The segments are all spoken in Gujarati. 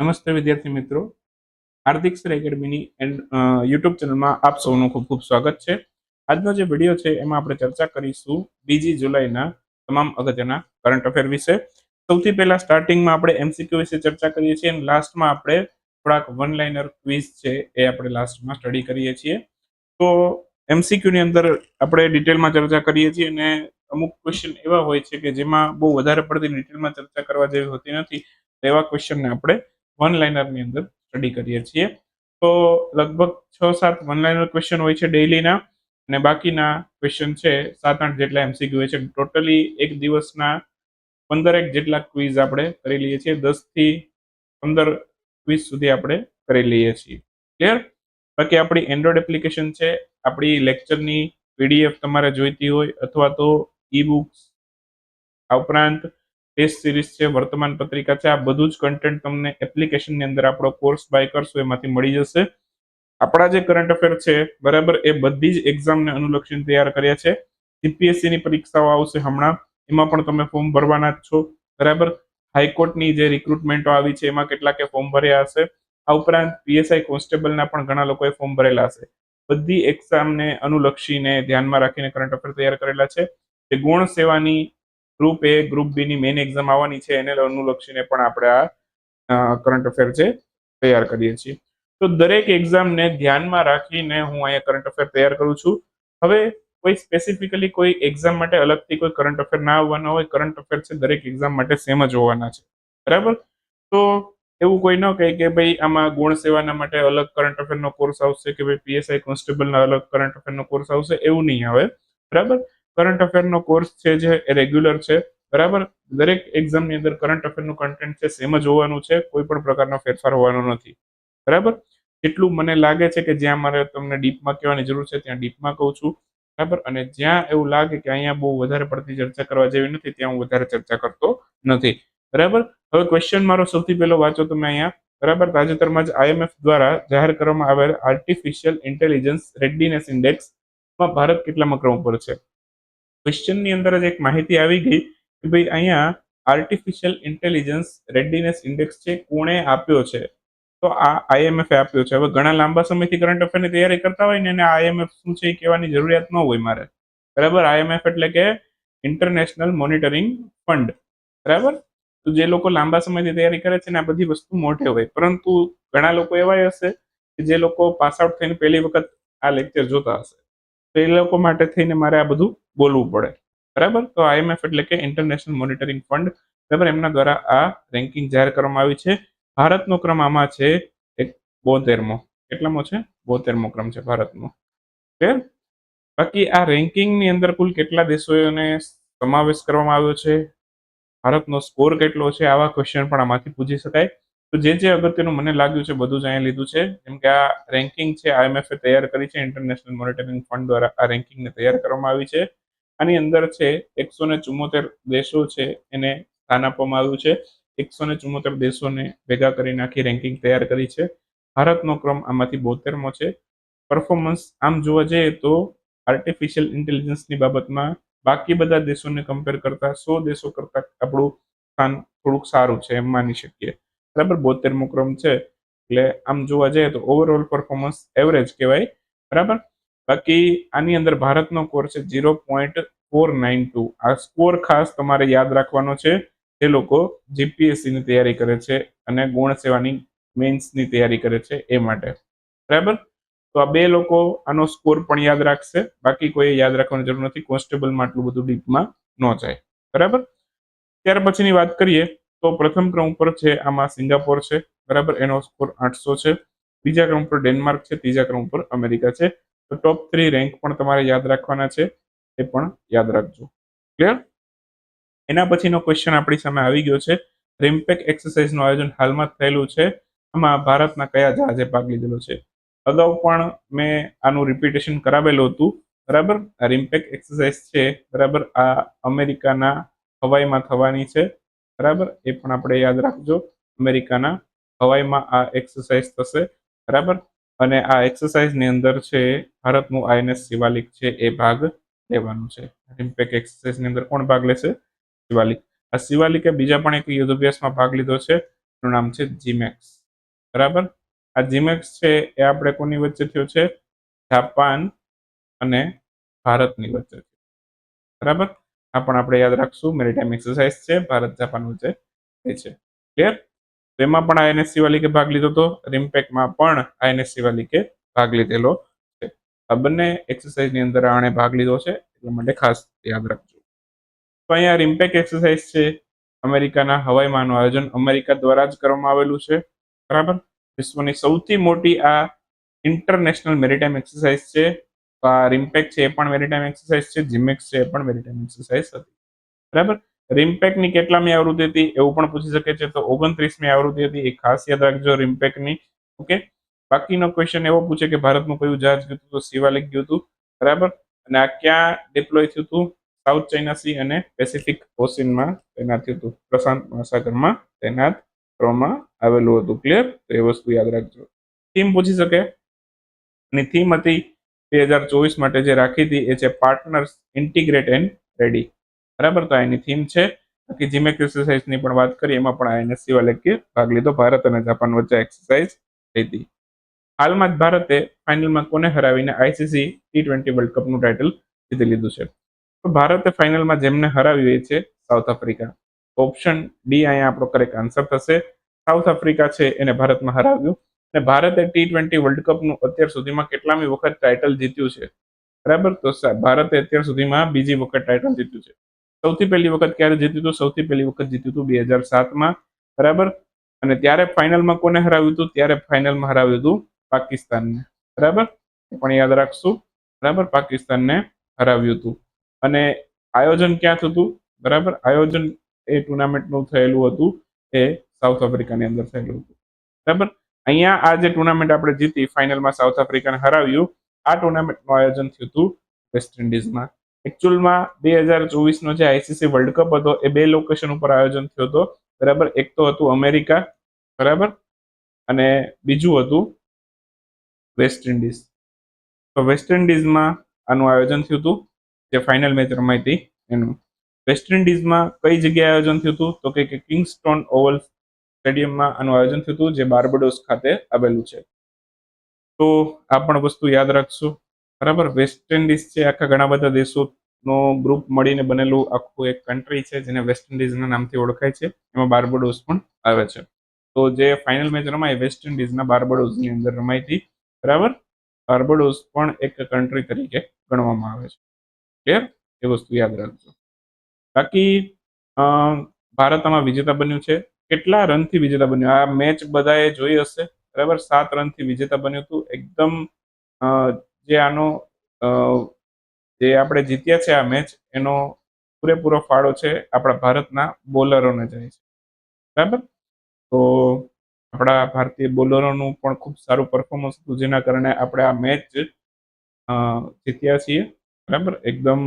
નમસ્તે વિદ્યાર્થી મિત્રો. હાર્દિક સર એકેડમીની એન્ડ યુટ્યુબ ચેનલમાં આપ સૌનું ખૂબ ખૂબ સ્વાગત છે. આજનો જે વીડિયો છે એમાં આપણે ચર્ચા કરીશું બીજી જુલાઈના તમામ અગત્યના કરંટ અફેર વિશે. સૌથી પહેલા સ્ટાર્ટિંગમાં આપણે એમસીક્યુ વિશે ચર્ચા કરીએ છીએ અને લાસ્ટમાં આપણે થોડાક વન લાઇનર ક્વિઝ છે એ આપણે લાસ્ટમાં સ્ટડી કરીએ છીએ. તો એમસીક્યુની અંદર આપણે ડિટેલમાં ચર્ચા કરીએ છીએ અને અમુક ક્વેશ્ચન એવા હોય છે કે જેમાં બહુ વધારે પડતી ડિટેલમાં ચર્ચા કરવા જેવી હોતી નથી, તેવા ક્વેશ્ચનને આપણે વન લાઇનરની અંદર સ્ટડી કરીએ છીએ. તો લગભગ છ સાત વન લાઇનર ક્વેશ્ચન હોય છે ડેઇલીના અને બાકીના ક્વેશ્ચન છે સાત આઠ જેટલા એમસીક્યુ હોય છે. ટોટલી એક દિવસના પંદરેક જેટલા ક્વિઝ આપણે કરી લઈએ છીએ. દસથી પંદર ક્વિઝ સુધી આપણે કરી લઈએ છીએ. ક્લિયર બાકી આપણી એન્ડ્રોઇડ એપ્લિકેશન છે. આપણી લેક્ચરની પીડીએફ તમારે જોઈતી હોય અથવા તો ઈ બુક્સ આ ઉપરાંત ટેસ્ટ સિરીઝ છે, વર્તમાન પત્રિકા છે, આ બધું જ કન્ટેન્ટ તમને એપ્લિકેશનની અંદર આપણો કોર્સ બાય કરશો, એમાંથી મળી જશે. આપણા જે કરંટ અફેર છે, બરાબર, એ બધી જ એક્ઝામને અનુલક્ષીને તૈયાર કર્યા છે. CPSC ની પરીક્ષાઓ આવશે હમણાં, એમાં પણ તમે ફોર્મ ભરવાના જ છો, બરાબર? હાઈકોર્ટની જે રિક્રુટમેન્ટો આવી છે, એમાં કેટલાકે ફોર્મ ભર્યા હશે. આ ઉપરાંત પીએસઆઈ કોન્સ્ટેબલના પણ ઘણા લોકોએ ફોર્મ ભરેલા હશે. બધી એક્ઝામને અનુલક્ષીને ધ્યાનમાં રાખીને કરંટ અફેર તૈયાર કરેલા છે. જે ગુણ સેવાની ગ્રુપ એ ગ્રુપ બી ની મેઇન એક્ઝામ આવવાની છે, એને અનુલક્ષીને પણ આપણે આ કરંટ અફેર છે તૈયાર કરીએ છીએ. તો દરેક એક્ઝામને ધ્યાનમાં રાખીને હું અહીંયા કરંટ અફેર તૈયાર કરું છું. હવે કોઈ સ્પેસિફિકલી કોઈ એક્ઝામ માટે અલગથી કોઈ કરંટ અફેર ના આવવાના હોય કરંટ અફેર છે દરેક એક્ઝામ માટે સેમ જ હોવાના છે. બરાબર? તો એવું કોઈ ન કહે કે ભાઈ આમાં ગુણ સેવાના માટે અલગ કરંટ અફેરનો કોર્સ આવશે કે ભાઈ પીએસઆઈ કોન્સ્ટેબલના અલગ કરંટ અફેરનો કોર્સ આવશે, એવું નહીં આવે. બરાબર? કરંટ અફેરનો કોર્સ છે જે, એ રેગ્યુલર છે. બરાબર? દરેક એક્ઝામની અંદર કરંટ અફેરનું કન્ટેન્ટ છે સેમ જ હોવાનું છે, કોઈ પણ પ્રકારનો ફેરફાર હોવાનો નથી. બરાબર? જેટલું મને લાગે છે કે જ્યાં મારે તમને ડીપમાં કહેવાની જરૂર છે, ત્યાં ડીપમાં કહું છું. બરાબર? અને જ્યાં એવું લાગે કે અહીંયા બહુ વધારે પડતી ચર્ચા કરવા જેવી નથી, ત્યાં હું વધારે ચર્ચા કરતો નથી. બરાબર? હવે ક્વેશ્ચન મારો સૌથી પહેલો વાંચો તમે અહીંયા. બરાબર? તાજેતરમાં જ આઈએમએફ દ્વારા જાહેર કરવામાં આવેલ આર્ટિફિશિયલ ઇન્ટેલિજન્સ રેડિનેસ ઇન્ડેક્સમાં ભારત કેટલામાં ક્રમ પર છે? ક્વેશ્ચનની અંદર જ એક માહિતી આવી ગઈ કે ભાઈ અહીંયા આર્ટિફિશિયલ ઇન્ટેલિજન્સ રેડીનેસ ઇન્ડેક્સ છે, કોણે આપ્યો છે? તો આ આઈએમએફ આપ્યો છે. હવે ઘણા લાંબા સમયથી કરંટ અફેરની તૈયારી કરતા હોય ને એને આઈએમએફ શું છે એ કહેવાની જરૂરિયાત ન હોય મારે. બરાબર? આઈએમએફ એટલે કે ઇન્ટરનેશનલ મોનિટરિંગ ફંડ બરાબર? તો જે લોકો લાંબા સમયથી તૈયારી કરે છે ને આ બધી વસ્તુ મોટે હોય. પરંતુ ઘણા લોકો એવા હશે કે જે લોકો પાસ આઉટ થઈને પહેલી વખત આ લેક્ચર જોતા હશે. તો એ લોકો માટે થઈને મારે આ બધું બોલવું પડે. બરાબર? તો આઈએમએફ એટલે કે ઇન્ટરનેશનલ મોનિટરિંગ ફંડ. બરાબર? એમના દ્વારા આ રેન્કિંગ જાહેર કરવામાં આવી છે. ભારતનો ક્રમ આમાં છે એક બોતેરમો. કેટલામો છે? બોતેરમો ક્રમ છે ભારતનો. ઓકે બાકી આ રેન્કિંગની અંદર કુલ કેટલા દેશોને સમાવેશ કરવામાં આવ્યો છે? ભારતનો સ્કોર કેટલો છે? આવા ક્વેશ્ચન પણ આમાંથી પૂછી શકાય. તો જે જે અગત્યનું મને લાગ્યું છે બધું જ અહીંયા લીધું છે. જેમ કે આ રેન્કિંગ છે આઈએમએફ તૈયાર કરી છે, ઇન્ટરનેશનલ મોનિટરિંગ ફંડ દ્વારા આ રેન્કિંગને તૈયાર કરવામાં આવી છે. આની અંદર છે એકસો ને ચુમ્મોતેર દેશો છે, એને સ્થાન આપવામાં આવ્યું છે. એકસો ને ચુમ્મોતેર દેશોને ભેગા કરીને આખી રેન્કિંગ તૈયાર કરી છે. ભારતનો ક્રમ આમાંથી બોતેરમો છે. પરફોર્મન્સ આમ જોવા જઈએ તો આર્ટિફિશિયલ ઇન્ટેલિજન્સની બાબતમાં બાકી બધા દેશોને કમ્પેર કરતા સો દેશો કરતા આપણું સ્થાન થોડુંક સારું છે એમ માની શકીએ. બરાબર, બોતેરમો ક્રમ છે. એટલે આમ જોવા જઈએ તો ઓવરઓલ પરફોર્મન્સ એવરેજ કહેવાય. બરાબર? બાકી આની અંદર ભારતનો કોર છે zero point four nine two આ સ્કોર ખાસ તમારે યાદ રાખવાનો છે જે લોકો જીપીએસસીની તૈયારી કરે છે અને ગુણ સેવાની મેન્સની તૈયારી કરે છે એ માટે. બરાબર? તો આ બે લોકો આનો સ્કોર પણ યાદ રાખશે. બાકી કોઈ યાદ રાખવાની જરૂર નથી. કોન્સ્ટેબલમાં આટલું બધું ડીપમાં ન જાય. બરાબર? ત્યાર પછીની વાત કરીએ તો પ્રથમ ક્રમ ઉપર છે આમાં સિંગાપોર છે. બરાબર? એનો સ્કોર આઠસો છે. બીજા ક્રમ પર ડેનમાર્ક છે. ત્રીજા ક્રમ પર અમેરિકા છે. તો ટોપ થ્રી રેન્ક પણ તમારે યાદ રાખવાના છે, એ પણ યાદ રાખજો. ક્લિયર એના પછીનો ક્વેશ્ચન આપણી સામે આવી ગયો છે. રિમ્પેક એક્સરસાઇઝનું આયોજન હાલમાં થયેલું છે. આમાં ભારતના કયા જહાજે ભાગ લીધેલો છે? અગાઉ પણ મેં આનું રિપીટેશન કરાવેલું હતું. બરાબર? આ રિમ્પેક એક્સરસાઇઝ છે. બરાબર? આ અમેરિકાના હવાઈમાં થવાની છે. બરાબર? એ પણ આપણે યાદ રાખજો. અમેરિકાના હવાઈમાં આ એક્સરસાઇઝ થશે. બરાબર? અને આ એક્સરસાઇઝની અંદર છે, ભારતનું આઈએનએસ શિવાલિક છે, એ ભાગ લેવાનું છે. રિમ્પેક એક્સરસાઇઝની અંદર કોણ ભાગ લેશે? શિવાલિક. આ શિવાલિકે બીજા પણ એક યુદ્ધ અભ્યાસમાં ભાગ લીધો છે, એનું નામ છે જીમેક્સ. બરાબર? આ જીમેક્સ છે, એ આપણે કોની વચ્ચે થયો છે? જાપાન અને ભારતની વચ્ચે બરાબર? આ પણ આપણે યાદ રાખશું. મેરીટાઈમ એક્સરસાઇઝ છે ભારત જાપાન વચ્ચે એ છે. ક્લિયર? એમાં પણ આઈએનએસસી વાલિકે ભાગ લીધો હતો રિમ્પેકમાં પણ આઈએનએસસી વાલિકે ભાગ લીધેલો છે. આ બંને એક્સરસાઇઝની અંદર આણે ભાગ લીધો છે, એટલા માટે ખાસ યાદ રાખજો. તો અહીંયા રિમ્પેક એક્સરસાઇઝ છે. અમેરિકાના હવાઈમાનું આયોજન અમેરિકા દ્વારા જ કરવામાં આવેલું છે. બરાબર? વિશ્વની સૌથી મોટી આ ઇન્ટરનેશનલ મેરીટાઈમ એક્સરસાઇઝ છે. આ રિમ્પેક છે એ પણ મેરીટાઈમ એક્સરસાઇઝ છે જીમેક્સ છે એ પણ મેરીટાઈમ એક્સરસાઇઝ હતી. બરાબર? રિમ્પેકની કેટલામી આવૃત્તિ હતી એવું પણ પૂછી શકે છે. તો ઓગણત્રીસમી આવૃત્તિ હતી. એ ખાસ યાદ રાખજો રિમ્પેકની ઓકે? બાકીનો ક્વેશ્ચન એવો પૂછે કે ભારતનું કયું જહાજ ગયું હતું? શિવાલિક ગયું હતું. બરાબર? અને આ ક્યાં ડિપ્લોય થયું હતું? સાઉથ ચાઇના સી અને પેસિફિક ઓશિનમાં તૈનાત થયું હતું. પ્રશાંત મહાસાગરમાં તૈનાત કરવામાં આવેલું હતું. ક્લિયર તો એ વસ્તુ યાદ રાખજો. થીમ પૂછી શકે? ની થીમ હતી બે હજાર ચોવીસ માટે જે રાખી હતી, એ છે પાર્ટનર્સ ઇન્ટિગ્રેટ એન્ડ રેડી બરાબર? તો એની થીમ છે. બાકી જીમેક એક્સરસાઇઝની પણ વાત કરીએ, એમાં પણ આઈએનએસસી વાલે ભાગ લીધો, ભારત અને જાપાન વચ્ચે એક્સરસાઇઝ થઈ હાલમાં જ ભારતે ફાઇનલમાં કોને હરાવીને આઈસીસી ટી ટ્વેન્ટી વર્લ્ડ કપનું ટાઇટલ જીતી લીધું છે? તો ભારતે ફાઇનલમાં જેમને હરાવી છે સાઉથ આફ્રિકા. ઓપ્શન ડી અહીંયા આપણો કરેક્ટ આન્સર થશે. સાઉથ આફ્રિકા છે એને ભારતમાં હરાવ્યું. અને ભારતે ટી ટ્વેન્ટી વર્લ્ડ કપનું અત્યાર સુધીમાં કેટલામી વખત ટાઇટલ જીત્યું છે? બરાબર? તો ભારતે અત્યાર સુધીમાં બીજી વખત ટાઇટલ જીત્યું છે. સૌથી પહેલી વખત ક્યારે જીત્યું હતું? સૌથી પહેલી વખત જીત્યું હતું બે હજાર સાતમાં. બરાબર? અને ત્યારે ફાઇનલમાં કોને હરાવ્યું હતું? ત્યારે ફાઇનલમાં હરાવ્યું હતું પાકિસ્તાનને. બરાબર? પણ યાદ રાખશું. બરાબર? પાકિસ્તાનને હરાવ્યું હતું. અને આયોજન ક્યાં થતું હતું? બરાબર? આયોજન એ ટુર્નામેન્ટનું થયેલું હતું. એ સાઉથ આફ્રિકાની અંદર થયેલું હતું. બરાબર? અહીંયા આ જે ટુર્નામેન્ટ આપણે જીતી, ફાઇનલમાં સાઉથ આફ્રિકાને હરાવ્યું, આ ટુર્નામેન્ટનું આયોજન થયું હતું વેસ્ટ ઇન્ડિઝમાં. એકચ્યુઅલમાં બે હજાર ચોવીસનો જે આઈસીસી વર્લ્ડ કપ હતો, એ બે લોકેશન ઉપર આયોજન થયો હતો. બરાબર? એક તો હતું અમેરિકા, બરાબર? અને બીજું હતું વેસ્ટ ઇન્ડિઝ તો વેસ્ટ ઇન્ડિઝમાં આનું આયોજન થયું હતું, જે ફાઇનલ મેચ રમાઈ હતી એનું. વેસ્ટ ઇન્ડિઝમાં કઈ જગ્યાએ આયોજન થયું હતું? તો કે કિંગસ્ટોન ઓવલ સ્ટેડિયમમાં આનું આયોજન થયું હતું, જે બાર્બડોસ ખાતે આવેલું છે. તો આ પણ વસ્તુ યાદ રાખશું. બરાબર? વેસ્ટ ઇન્ડિઝ છે, આખા ઘણા બધા દેશોનો ગ્રુપ મળીને બનેલું આખું એક કન્ટ્રી છે, જેને વેસ્ટ ઇન્ડિઝના નામથી ઓળખાય છે. એમાં બાર્બડોસ પણ આવે છે. તો જે ફાઇનલ મેચ રમાય વેસ્ટ ઇન્ડિઝના બાર્બડોસની અંદર રમાઈ હતી. બરાબર? બાર્બડોસ પણ એક કન્ટ્રી તરીકે ગણવામાં આવે છે. ક્લિયર એ વસ્તુ યાદ રાખજો. બાકી ભારત આમાં વિજેતા બન્યું છે. કેટલા રનથી વિજેતા બન્યું? આ મેચ બધાએ જોઈ હશે. બરાબર? સાત રનથી વિજેતા બન્યું હતું. એકદમ જે આનો જે આપણે જીત્યા છે આ મેચ એનો પૂરેપૂરો ફાળો છે આપણા ભારતના બોલરોને જાય છે. બરાબર? તો આપણા ભારતીય બોલરોનું પણ ખૂબ સારું પરફોર્મન્સ હતું, જેના કારણે આપણે આ મેચ જીત્યા છીએ. બરાબર? એકદમ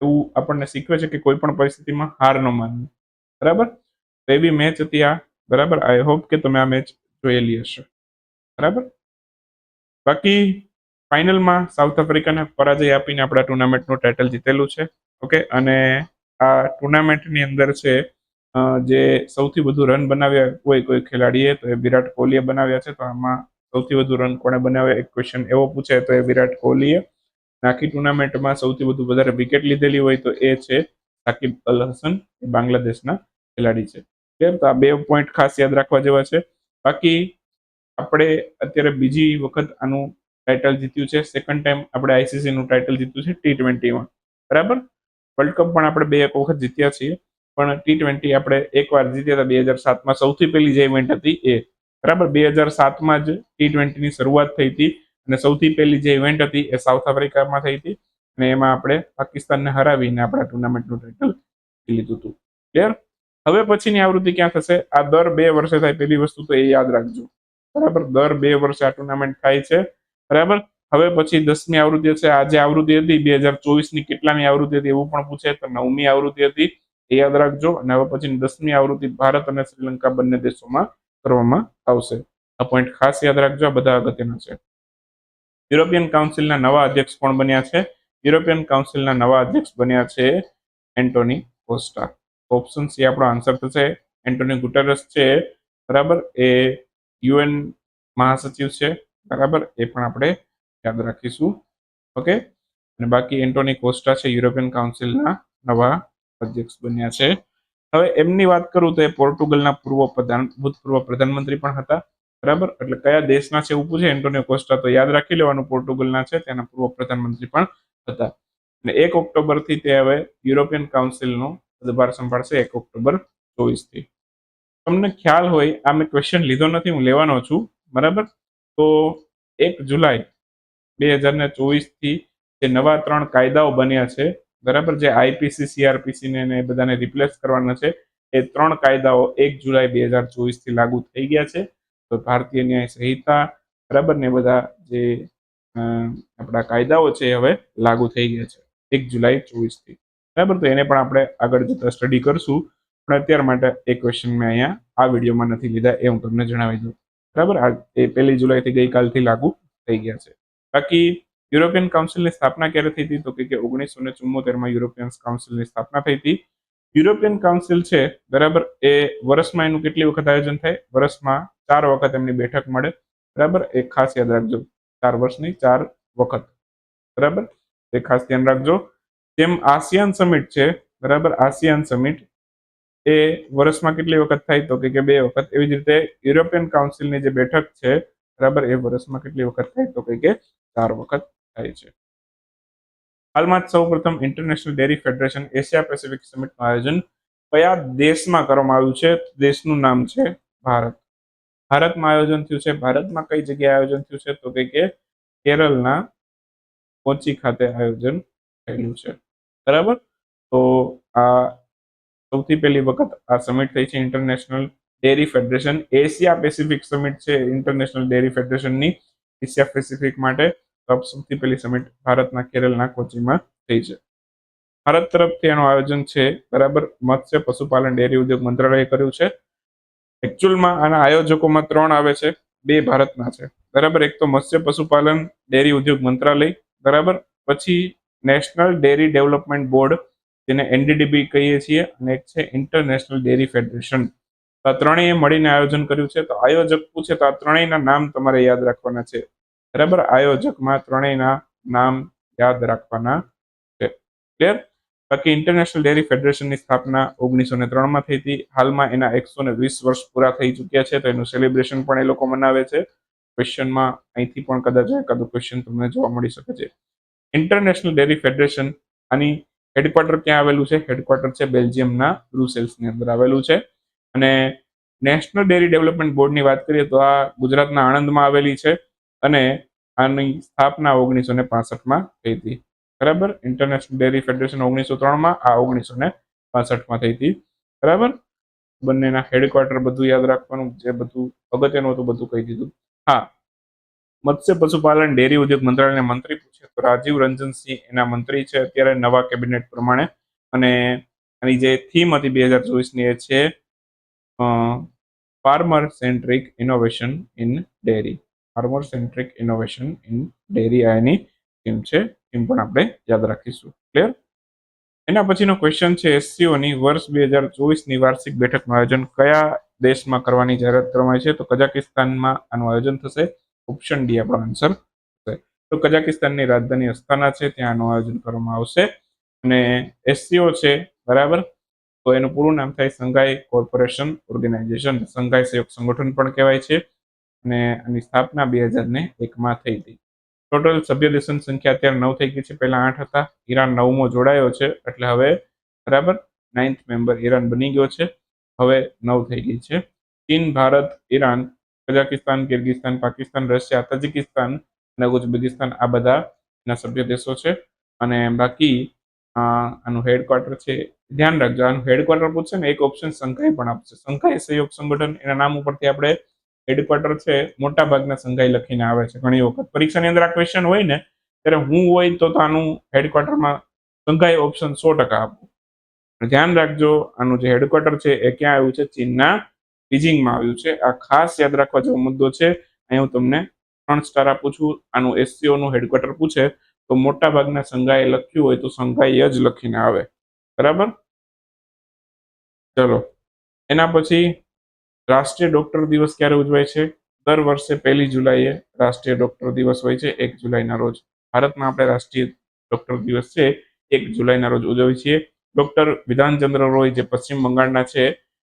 એવું આપણને શીખવે છે કે કોઈ પણ પરિસ્થિતિમાં હાર ન માનવી. બરાબર? એવી મેચ હતી આ. બરાબર? આઈ હોપ કે તમે આ મેચ જોયેલી હશે. બરાબર? બાકી ફાઇનલમાં સાઉથ આફ્રિકાને પરાજય આપીને આપણા ટુર્નામેન્ટનું ટાઇટલ જીતેલું છે. ઓકે, અને આ ટુર્નામેન્ટની અંદર છે જે સૌથી વધુ રન બનાવ્યા કોઈ કોઈ ખેલાડીએ, તો એ વિરાટ કોહલીએ બનાવ્યા છે. તો આમાં સૌથી વધુ રન કોણે બનાવ્યા, એક ક્વેશ્ચન એવો પૂછે તો એ વિરાટ કોહલીએ. આખી ટુર્નામેન્ટમાં સૌથી વધુ વધારે વિકેટ લીધેલી હોય તો એ છે સાકિબ અલ હસન બાંગ્લાદેશના ખેલાડી છે. ક્લિયર તો આ બે પોઈન્ટ ખાસ યાદ રાખવા જેવા છે. બાકી આપણે અત્યારે બીજી વખત આનું ટાઇટલ જીત્યું છે. સેકન્ડ ટાઈમ આપણે આઈસીસીનું ટાઇટલ જીત્યું છે ટી ટ્વેન્ટીમાં બરાબર? વર્લ્ડ કપ પણ આપણે બે એક વખત જીત્યા છીએ. પણ ટી ટ્વેન્ટી આપણે એકવાર જીત્યા હતા બે હજાર સાતમાં. સૌથી પહેલી જે ઇવેન્ટ હતી એ. બરાબર? બે હજાર સાતમાં જ ટી ટ્વેન્ટીની શરૂઆત થઈ હતી. અને સૌથી પહેલી જે ઇવેન્ટ હતી એ સાઉથ આફ્રિકામાં થઈ હતી. અને એમાં આપણે પાકિસ્તાનને હરાવીને આપણા ટુર્નામેન્ટનું ટાઇટલ લીધું હતું. ક્લિયર હવે પછીની આવૃત્તિ ક્યાં થશે? આ દર બે વર્ષે થાય પેલી વસ્તુ તો એ યાદ રાખજો. બરાબર? દર બે વર્ષે આ ટુર્નામેન્ટ થાય છે. બરાબર? હવે પછી દસમી આવૃત્તિ છે આજે આવૃત્તિ હતી, બે હજાર ચોવીસની કેટલામી આવૃત્તિ હતી એવું પણ પૂછે તો નવમી આવૃત્તિ હતી. એ યાદ રાખજો. અને હવે પછી દસમી આવૃત્તિ ભારત અને શ્રીલંકા બંને દેશોમાં કરવામાં આવશે. આ પોઈન્ટ ખાસ યાદ રાખજો. આ બધા અગત્યના છે. યુરોપિયન કાઉન્સિલના નવા અધ્યક્ષ કોણ બન્યા છે? યુરોપિયન કાઉન્સિલના નવા અધ્યક્ષ બન્યા છે એન્ટોની કોસ્ટા. ઓપ્શન સી આપણો આન્સર થશે. એન્ટોની ગુટેરસ છે. બરાબર? એ યુએન મહાસચિવ છે, બરાબર? એ પણ આપણે યાદ રાખીશું. ઓકે? અને બાકી એન્ટોની કોસ્ટા છે, યુરોપિયન કાઉન્સિલના નવા અધ્યક્ષ બન્યા છે. હવે એમની વાત કરું તો એ પોર્ટુગલના પૂર્વ પ્રધાન, ભૂતપૂર્વ પ્રધાનમંત્રી પણ હતા, બરાબર? એટલે કયા દેશના છે એવું પૂછે એન્ટોનિયો કોસ્ટા તો યાદ રાખી લેવાનું, પોર્ટુગલના છે તેના પૂર્વ પ્રધાનમંત્રી પણ હતા. અને એક ઓક્ટોબરથી તે હવે યુરોપિયન કાઉન્સિલનો પદભાર સંભાળશે, એક ઓક્ટોબર ચોવીસથી તમને ખ્યાલ હોય, આ મેં ક્વેશ્ચન લીધો નથી, હું લેવાનો છું, બરાબર? તો એક જુલાઈ બે હજાર ને ચોવીસથી જે નવા ત્રણ કાયદાઓ બન્યા છે, બરાબર? જે આઈપીસી સીઆરપીસી ને બધાને રિપ્લેસ કરવાના છે, એ ત્રણ કાયદાઓ એક જુલાઈ બે હજાર ચોવીસથી લાગુ થઈ ગયા છે. તો ભારતીય ન્યાય સંહિતા, બરાબર? ને બધા જે આપણા કાયદાઓ છે હવે લાગુ થઈ ગયા છે, એક જુલાઈ ચોવીસથી બરાબર? તો એને પણ આપણે આગળ જતા સ્ટડી કરશું. પણ અત્યાર માટે એ ક્વેશ્ચન મેં અહીંયા આ વિડીયોમાં નથી લીધા, એ હું તમને જણાવી દઉં. બરાબર? આ એ પહેલી જુલાઈથી ગઈકાલથી લાગુ થઈ ગયા છે. બાકી યુરોપિયન કાઉન્સિલની સ્થાપના ક્યારે થઈ હતી? તો કે ઓગણીસો ને ચુમ્મોતેરમાં યુરોપિયન કાઉન્સિલની સ્થાપના થઈ હતી. યુરોપિયન કાઉન્સિલ છે, બરાબર? એ વર્ષમાં એનું કેટલી વખત આયોજન થાય? વર્ષમાં ચાર વખત એમની બેઠક મળે. બરાબર? એ ખાસ યાદ રાખજો. ચાર વર્ષની ચાર વખત. બરાબર? એ ખાસ ધ્યાન રાખજો. જેમ આસિયાન સમિટ છે, બરાબર? આસિયાન સમિટ એ વર્ષમાં કેટલી વખત થાય તો કે બે વખત. એવી જ રીતે યુરોપિયન કાઉન્સિલની જે બેઠક છે, બરાબર, એ વર્ષમાં કેટલી વખત થાય તો કે ચાર વખત થાય છે. હાલમાં જ સૌપ્રથમ International Dairy Federation Asia Pacific સમિટનું આયોજન કયા દેશમાં કરવામાં આવ્યું છે? દેશનું નામ છે ભારત. ભારતમાં આયોજન થયું છે. ભારતમાં કઈ જગ્યાએ આયોજન થયું છે? તો કે કેરળના કોચી ખાતે આયોજન થયેલું છે. બરાબર? તો આ સૌથી પહેલી વખત આ સમિટ થઈ છે International Dairy Federation Asia Pacific summit છે ઇન્ટરનેશનલ ડેરી ફેડરેશનની એશિયા પેસિફિક માટે. સૌથી પહેલી સમિટ ભારતના કેરળના કોચીમાં થઈ છે. ભારત તરફથી એનું આયોજન છે, બરાબર, મત્સ્ય પશુપાલન ડેરી ઉદ્યોગ મંત્રાલયે કર્યું છે. એકચ્યુઅલમાં આના આયોજકોમાં ત્રણ આવે છે, બે ભારતના છે. બરાબર, એક તો મત્સ્ય પશુપાલન ડેરી ઉદ્યોગ મંત્રાલય, બરાબર, પછી નેશનલ ડેરી ડેવલપમેન્ટ બોર્ડ જેને એનડીડીબી કહીએ છીએ અને એક છે ઇન્ટરનેશનલ ડેરી ફેડરેશન તો આ ત્રણેય મળીને આયોજન કર્યું છે. તો આયોજક પૂછે તો આ ત્રણેયના નામ તમારે યાદ રાખવાના છે. બરાબર? આયોજકમાં ત્રણેયના નામ યાદ રાખવાના છે. ક્લિયર બાકી ઇન્ટરનેશનલ ડેરી ફેડરેશનની સ્થાપના ઓગણીસો ને ત્રણમાં થઈ હતી. હાલમાં એના એકસો ને વીસ વર્ષ પૂરા થઈ ચૂક્યા છે. તો એનું સેલિબ્રેશન પણ એ લોકો મનાવે છે. ક્વેશ્ચનમાં અહીંથી પણ કદાચ એકાદું ક્વેશ્ચન તમને જોવા મળી શકે છે. ઇન્ટરનેશનલ ડેરી ફેડરેશન આની હેડક્વાર્ટર ક્યાં આવેલું છે? હેડક્વાર્ટર છે બેલ્જિયમના બ્રુસેલ્સની અંદર આવેલું છે. અને નેશનલ ડેરી ડેવલપમેન્ટ બોર્ડની વાત કરીએ તો આ ગુજરાતના આણંદમાં આવેલી છે અને આની સ્થાપના ઓગણીસો ને પાસઠમાં થઈ હતી. બરાબર? ઇન્ટરનેશનલ ડેરી ફેડરેશન ઓગણીસો ત્રણમાં આ ઓગણીસો ને પાસઠમાં થઈ હતી. બરાબર? બંનેના હેડક્વાર્ટર બધું યાદ રાખવાનું, જે બધું અગત્યનું હતું બધું કહી દીધું. હા મત્સ્ય પશુપાલન, ડેરી ઉદ્યોગ મંત્રાલયના મંત્રી પૂછે તો રાજીવ રંજનસિંહ એના મંત્રી છે. અત્યારે નવા કેબિનેટ પ્રમાણે અને આની જે થીમ હતી બે હજાર ચોવીસની એ છે farmer centric innovation in dairy farmer centric innovation in dairy આ એની થીમ છે. થીમ પણ આપણે યાદ રાખીશું. ક્લિયર એના પછીનો ક્વેશ્ચન છે એસસીઓની. વર્ષ બે હજાર ચોવીસની વાર્ષિક બેઠકનું આયોજન કયા દેશમાં કરવાની જાહેરાત કરવામાં છે? તો કઝાકિસ્તાનમાં આનું આયોજન થશે. ઓપ્શન ડી આપણો આન્સર છે તો કઝાકિસ્તાનની રાજધાની અસ્થાના છે, ત્યાં આનું આયોજન કરવામાં આવશે. અને એસસીઓ છે, બરાબર? તો એનું પૂરું નામ થાય સંઘાઈ કોર્પોરેશન ઓર્ગેનાઇઝેશન. સંઘાઈ સહયોગ સંગઠન પણ કહેવાય છે. અને આની સ્થાપના બે હજાર ને એકમાં થઈ હતી. ટોટલ સભ્ય દેશોની સંખ્યા અત્યારે નવ થઈ ગઈ છે. પહેલા આઠ હતા. ઈરાન નવમો જોડાયો છે. એટલે હવે, બરાબર? નાઇન્થ મેમ્બર ઈરાન બની ગયો છે. હવે નવ થઈ ગઈ છે. ચીન, Bharat, Iran Kazakhstan, Kyrgyzstan, Pakistan, Russia, Tajikistan અને ઉઝબેકિસ્તાન આ બધા એના સભ્ય દેશો છે. અને બાકી આનું હેડક્વાર્ટર છે, ધ્યાન રાખજો, આનું હેડક્વાર્ટર પૂછશે ને, એક ઓપ્શન સંઘાઈ પણ આપશે. સંઘાઈ સહયોગ સંગઠન, એના નામ ઉપરથી આપણે હેડક્વાર્ટર છે, મોટા ભાગના સંઘાઈ લખીને આવે છે. ઘણી વખત. પરીક્ષાની અંદર આ ક્વેશ્ચન હોય ને, ત્યારે હું હોય તો આનું હેડક્વાર્ટરમાં સંઘાઈ ઓપ્શન સો ટકા આપું. ધ્યાન રાખજો, આનું જે હેડક્વાર્ટર છે, એ ક્યાં આવ્યું છે? ચીનના બીજિંગમાં આવ્યું છે. આ ખાસ યાદ રાખવા જેવો મુદ્દો છે. અહીં હું તમને ત્રણ સ્ટાર આપું છું. આનું એસસીઓનું હેડક્વાર્ટર પૂછે. તો મોટા ભાગના સંઘાએ લખ્યું હોય તો સંઘાએ જ લખીને આવે. બરાબર? ચલો. એના પછી રાષ્ટ્રીય ડોક્ટર દિવસ ક્યારે ઉજવાય છે? દર વર્ષે પહેલી જુલાઈએ રાષ્ટ્રીય ડોક્ટર દિવસ હોય છે. એક જુલાઈના રોજ. ભારતમાં આપણે રાષ્ટ્રીય ડોક્ટર દિવસ છે. એક જુલાઈના રોજ ઉજવીએ છીએ. ડોક્ટર વિધાનચંદ્ર રોય જે પશ્ચિમ બંગાળના છે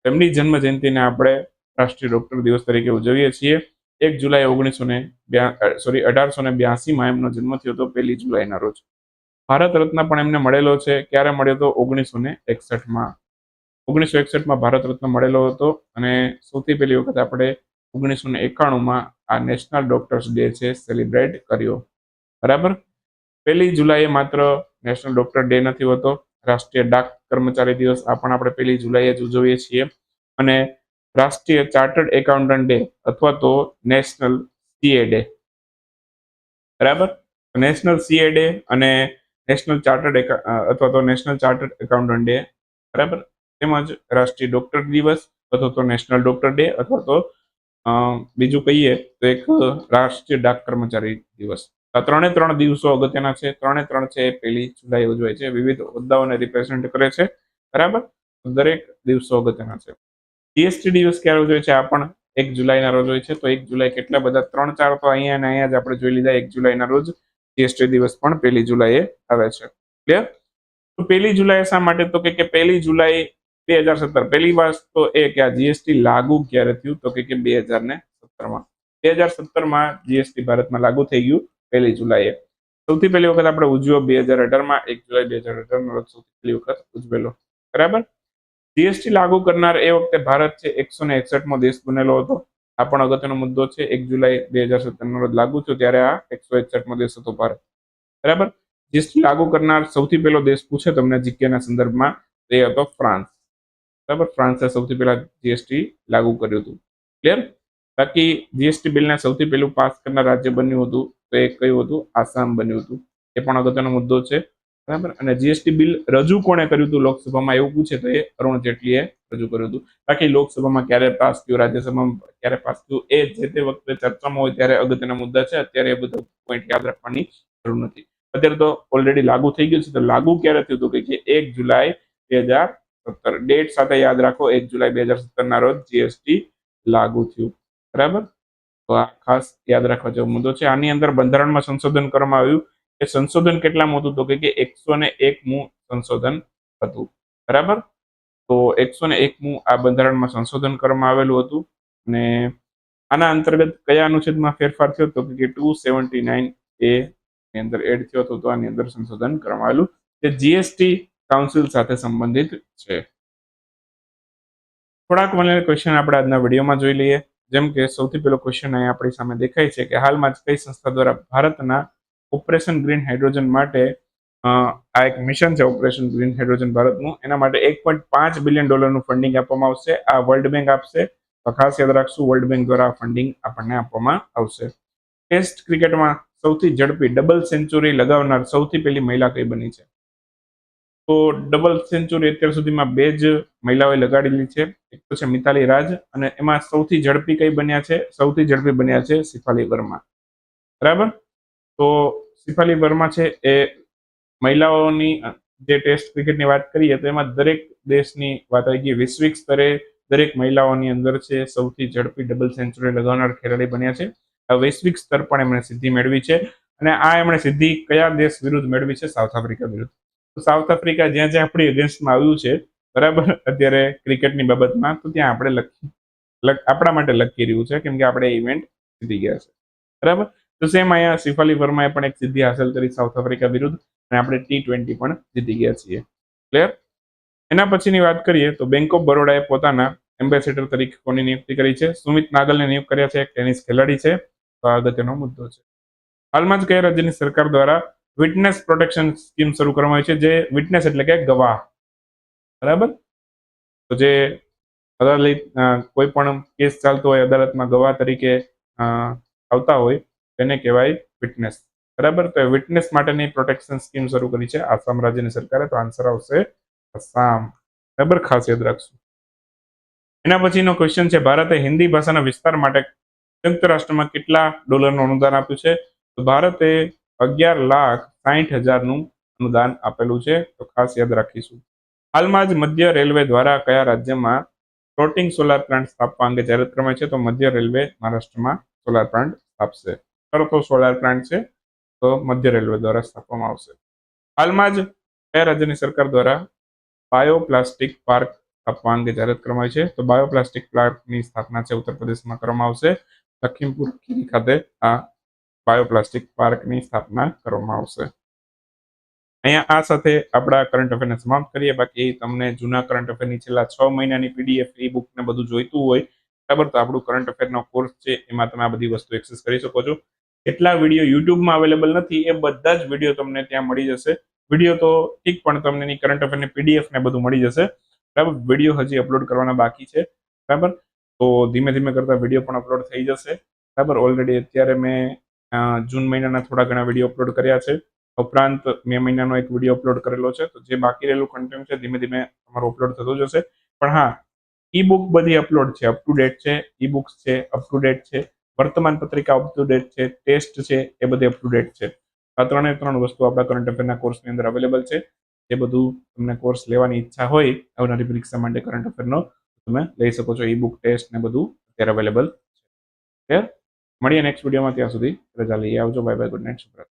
તેમની જન્મ જયંતિને આપણે રાષ્ટ્રીય ડોક્ટર દિવસ તરીકે ઉજવીએ છીએ. એક જુલાઈ ઓગણીસો ને સોરી અઢારસો ને બ્યાસીમાં એમનો જન્મ થયો હતો, પહેલી જુલાઈના રોજ. ભારત રત્ન પણ એમને મળેલો છે. ક્યારે મળ્યો હતો? ઓગણીસો ને એકસઠમાં. ઓગણીસો એકસઠમાં ભારત રત્ન મળેલો હતો અને સૌથી પહેલી વખત આપણે ઓગણીસો ને એકાણુંમાં આ નેશનલ ડોક્ટર્સ ડે છે સેલિબ્રેટ કર્યો. બરાબર? પહેલી જુલાઈએ માત્ર નેશનલ ડોક્ટર ડે નથી હોતો, રાષ્ટ્રીય ડાક કર્મચારી દિવસ આ પણ આપણે પહેલી જુલાઈએ જ ઉજવીએ છીએ. અને રાષ્ટ્રીય ચાર્ટર્ડ એકાઉન્ટન્ટ ડે અથવા તો નેશનલ સીએ ડે. બરાબર? નેશનલ સીએ ડે અને નેશનલ ચાર્ટર્ડ અથવા તો નેશનલ ચાર્ટર્ડ એકાઉન્ટન્ટ ડે. બરાબર? તેમજ રાષ્ટ્રીય ડોક્ટર દિવસ અથવા તો નેશનલ ડોક્ટર ડે અથવા તો બીજું કહીએ તો એક રાષ્ટ્રીય ડાક કર્મચારી દિવસ. ત્રણે ત્રણ દિવસો અગત્યના છે. ત્રણે ત્રણ છે પહેલી જુલાઈ ઉજવાય છે. વિવિધ હોદ્દાઓને રિપ્રેઝેન્ટ કરે છે. બરાબર? દરેક દિવસો અગત્યના છે. જીએસટી દિવસ ક્યારે ઉજવાય છે? આ પણ એક જુલાઈના રોજ હોય છે. તો એક જુલાઈ કેટલા બધા? ત્રણ, ચાર તો અહીંયા અને અહીંયા જ આપણે જોઈ લીધા. એક જુલાઈના રોજ જીએસટી દિવસ પણ પહેલી જુલાઈએ આવે છે. ક્લિયર તો પહેલી જુલાઈ શા માટે? તો કે પહેલી જુલાઈ બે હજાર સત્તર. પહેલી વાત તો એ કે આ જીએસટી લાગુ ક્યારે થયું? તો કે બે હજાર ને સત્તરમાં. બે હજાર સત્તરમાં જીએસટી ભારતમાં લાગુ થઈ ગયું. પહેલી જુલાઈએ. સૌથી પહેલી વખત આપણે ઉજવ્યો બે હજાર અઢારમાં, એક જુલાઈ બે હજાર અઢારનો સૌથી પહેલી વખત ઉજવેલો. બરાબર? જીએસટી લાગુ કરનાર એ વખતે ભારત છે એકસો ને એકસઠમો દેશ બનેલો હતો. આ પણ અગત્યનો મુદ્દો છે. એક જુલાઈ બે હજાર સત્તરનો રોજ લાગુ થયો ત્યારે આ એકસો એકસઠમો દેશ હતો ભારત. બરાબર? જીએસટી લાગુ કરનાર સૌથી પહેલો દેશ પૂછે તમને જીકેના સંદર્ભમાં, તે હતો ફ્રાન્સ. બરાબર? ફ્રાન્સે સૌથી પહેલા જીએસટી લાગુ કર્યું હતું. ક્લિયર? બાકી જીએસટી બિલને સૌથી પહેલું પાસ કરનાર રાજ્ય બન્યું હતું તો એ કયું હતું? આસામ બન્યું હતું. એ પણ અગત્યનો મુદ્દો છે. બરાબર? અને જીએસટી બિલ રજૂ કોણે કર્યું હતું? લોકસભામાં એવું પૂછે તો એ અરુણ જેટલીએ રજૂ કર્યું હતું. બાકી લોકસભામાં ક્યારે પાસ થયું? રાજ્યસભામાં ક્યારે પાસ થયું? એ જે તે વખતે ચર્ચામાં હોય ત્યારે અગત્યના મુદ્દા છે. અત્યારે એ બધા પોઈન્ટ યાદ રાખવાની જરૂર નથી. અત્યારે તો ઓલરેડી લાગુ થઈ ગયું છે. તો લાગુ ક્યારે થયું હતું? કે એક જુલાઈ બે હજાર સત્તર. ડેટ સાથે યાદ રાખો. એક જુલાઈ બે હજાર સત્તર ના રોજ જીએસટી લાગુ થયું. બરાબર? તો આ ખાસ યાદ રાખવા જેવો મુદ્દો છે. આની અંદર બંધારણમાં સંશોધન કરવામાં આવ્યું એ સંશોધન કેટલામાં હતું તો કે એકસો ને એકમું સંશોધન હતું. બરાબર? તો એકસો ને એકમું આ બંધારણમાં સંશોધન કરવામાં આવેલું હતું અને આના અંતર્ગત કયા અનુચ્છેદમાં ફેરફાર થયો તો કે ટુ સેવન્ટી નાઇન એ ની અંદર એડ થયો હતો તો આની અંદર સંશોધન કરવામાં આવેલું જે જીએસટી કાઉન્સિલ સાથે સંબંધિત છે. થોડાક મને ક્વેશ્ચન આપણે આજના વિડીયોમાં જોઈ લઈએ. જેમ કે સૌથી પહેલો ક્વેશ્ચન અહીં આપણી સામે દેખાય છે કે હાલમાં જ કઈ સંસ્થા દ્વારા ભારતના ઓપરેશન ગ્રીન હાઇડ્રોજન માટે આ એક મિશન છે ઓપરેશન ગ્રીન હાઇડ્રોજન ભારતનું. એના માટે એક પોઈન્ટ પાંચ બિલિયન ડોલરનું ફંડિંગ આપવામાં આવશે. આ વર્લ્ડ બેંક આપશે. તો ખાસ યાદ રાખશું વર્લ્ડ બેંક દ્વારા ફંડિંગ આપણને આપવામાં આવશે. ટેસ્ટ ક્રિકેટમાં સૌથી ઝડપી ડબલ સેન્ચુરી લગાવનાર સૌથી પહેલી મહિલા કઈ બની છે? તો ડબલ સેન્ચુરી અત્યાર સુધીમાં બે જ મહિલાઓએ લગાડેલી છે. એક તો છે મિતાલી રાજ અને એમાં સૌથી ઝડપી કઈ બન્યા છે? સૌથી ઝડપી બન્યા છે સિફાલી વર્મા. બરાબર? તો સિફાલી વર્મા છે એ મહિલાઓની જે ટેસ્ટ ક્રિકેટની વાત કરીએ તો એમાં દરેક દેશની વાત આવી ગઈ. વૈશ્વિક સ્તરે દરેક મહિલાઓની અંદર છે સૌથી ઝડપી ડબલ સેન્ચુરી લગાવનાર ખેલાડી બન્યા છે. આ વૈશ્વિક સ્તર પણ એમણે સિદ્ધિ મેળવી છે અને આ એમણે સિદ્ધિ કયા દેશ વિરુદ્ધ મેળવી છે? સાઉથ આફ્રિકા વિરુદ્ધ. સાઉથ આફ્રિકા જ્યાં જ્યાં આપણી અગેન્સ્ટમાં આવ્યું છે, બરાબર? અત્યારે ક્રિકેટની બાબતમાં, તો ત્યાં આપણે લખી આપણા માટે લખી રહ્યું છે કેમ કે આપણે ઇવેન્ટ જીતી ગયા છે. બરાબર? તો સેમ અહીંયા સિફાલી વર્માએ પણ એક સિદ્ધિ હાંસલ કરી સાઉથ આફ્રિકા વિરુદ્ધ, અને આપણે ટી ટ્વેન્ટી પણ જીતી ગયા છીએ. ક્લિયર એના પછીની વાત કરીએ, તો બેંક ઓફ બરોડાએ પોતાના એમ્બેસેડર તરીકે કોની નિયુક્તિ કરી છે? સુમિત નાગલને નિયુક્ત કર્યા છે, એક ટેનિસ ખેલાડી છે. તો આ અગત્યનો મુદ્દો છે. હાલમાં જ કયા રાજ્યની સરકાર દ્વારા વિટનેસ પ્રોટેક્શન સ્કીમ શરૂ કરવામાં આવી છે, જે વિટનેસ એટલે કે ગવાહ. બરાબર? તો જે અદાલત કોઈ પણ કેસ ચાલતો હોય, અદાલતમાં ગવાહ તરીકે આવતા હોય, તેને કહેવાય વિટનેસ બરાબર? તો વિટનેસ માટેની પ્રોટેક્શન સ્કીમ શરૂ કરી છે આસામ રાજ્યની સરકારે, તો આન્સર આવશે આસામ. બરાબર? ખાસ યાદ રાખશું. એના પછીનો ક્વેશ્ચન છે, ભારતે હિન્દી ભાષાના વિસ્તાર માટે સંયુક્ત રાષ્ટ્રમાં કેટલા ડોલરનું અનુદાન આપ્યું છે? તો ભારતે અગિયાર લાખ સાહીઠ હજારનું અનુદાન આપેલું છે. તો ખાસ યાદ રાખીશું. હાલમાં જ મધ્ય રેલવે દ્વારા કયા રાજ્યમાં ફ્લોટિંગ સોલાર પ્લાન્ટ સ્થાપવા અંગે જાહેરાત કરવામાં છે? તો મધ્ય રેલવે મહારાષ્ટ્રમાં સોલાર પ્લાન્ટ સ્થાપશે. ખરો તો સોલાર પ્લાન્ટ છે. તો મધ્ય રેલવે દ્વારા સ્થાપવામાં આવશે. હાલમાં જ કયા રાજ્યની સરકાર દ્વારા બાયોપ્લાસ્ટિક પાર્ક સ્થાપવા અંગે જાહેરાત કરવામાં છે? તો બાયોપ્લાસ્ટિક પાર્કની સ્થાપના છે, ઉત્તર પ્રદેશમાં કરવામાં આવશે. લખીમપુર ખાતે આ બાયોપ્લાસ્ટિક પાર્કની સ્થાપના કરવામાં આવશે. અહીંયા આ સાથે આપણા કરંટ અફેરને સમાપ્ત કરીએ. બાકી તમને જૂના કરંટ અફેરની છેલ્લા છ મહિનાની પીડીએફ ઈ બુક ને બધું જોઈતું હોય, બરાબર? તો આપણું કરંટ અફેરનો કોર્સ છે, એમાં તમે આ બધી વસ્તુ એક્સેસ કરી શકો છો. કેટલા વીડિયો યુટ્યુબમાં અવેલેબલ નથી, એ બધા જ વીડિયો તમને ત્યાં મળી જશે. વીડિયો તો ઠીક, પણ તમને એની કરંટ અફેરની પીડીએફ ને બધું મળી જશે. બરાબર? વીડિયો હજી અપલોડ કરવાના બાકી છે. બરાબર? તો ધીમે ધીમે કરતા વીડિયો પણ અપલોડ થઈ જશે. બરાબર? ઓલરેડી અત્યારે મેં જૂન મહિનાના થોડા ઘણા વીડિયો અપલોડ કર્યા છે. ઉપરાંત મે મહિનાનો એક વીડિયો અપલોડ કરેલો છે. તો જે બાકી રહેલું કન્ટેન્ટ છે, ધીમે ધીમે તમારો અપલોડ થતો જશે. પણ હા ઈ બુક બધી અપલોડ છે. અપ ટુ ડેટ છે ઈ બુક્સ છે અપ ટુ ડેટ છે. વર્તમાન પત્રિકા અપ ટુ ડેટ છે ટેસ્ટ છે, એ બધી અપ ટુ ડેટ છે. આ ત્રણે ત્રણ વસ્તુ આપણા કરંટ અફેરના કોર્સની અંદર અવેલેબલ છે. એ બધું તમને કોર્સ લેવાની ઈચ્છા હોય, આવનારી પરીક્ષા માટે કરંટ અફેરનો તમે લઈ શકો છો. ઈ બુક ટેસ્ટ ને બધું અત્યારે અવેલેબલ છે. મળીએ નેક્સ્ટ વિડીયોમાં ત્યાં સુધી રજા લઈએ આવજો. Bye bye good night શુભરાત્રી